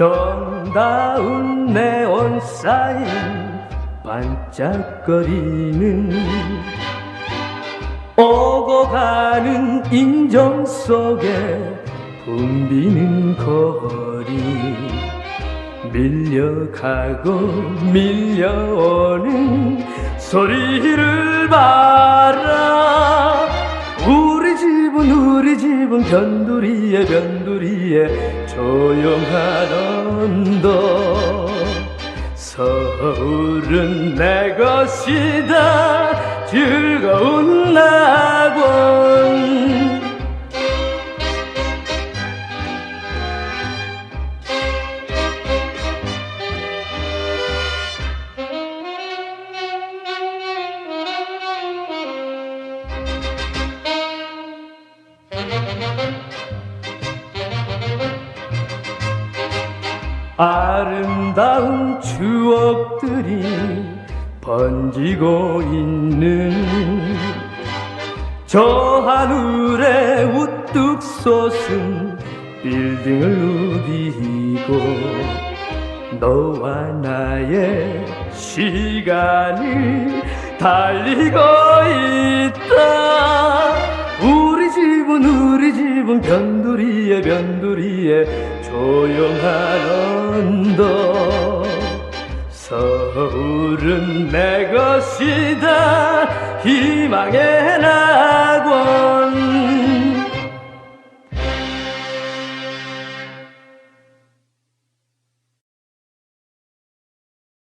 정다운 네온 사인 반짝거리는 오고 가는 인정 속에 붐비는 거리 밀려가고 밀려오는 소리를 봐라. 우리 집은 우리 집은 변 두리에 변두리에 조용한 언덕. 서울은 내 것이다. 즐거운 낙원 아름다운 추억들이 번지고 있는 저 하늘에 우뚝 솟은 빌딩을 누비고 너와 나의 시간이 달리고 있다 변두리에 조용한 언덕. 서울은 내 것이다. 희망의 나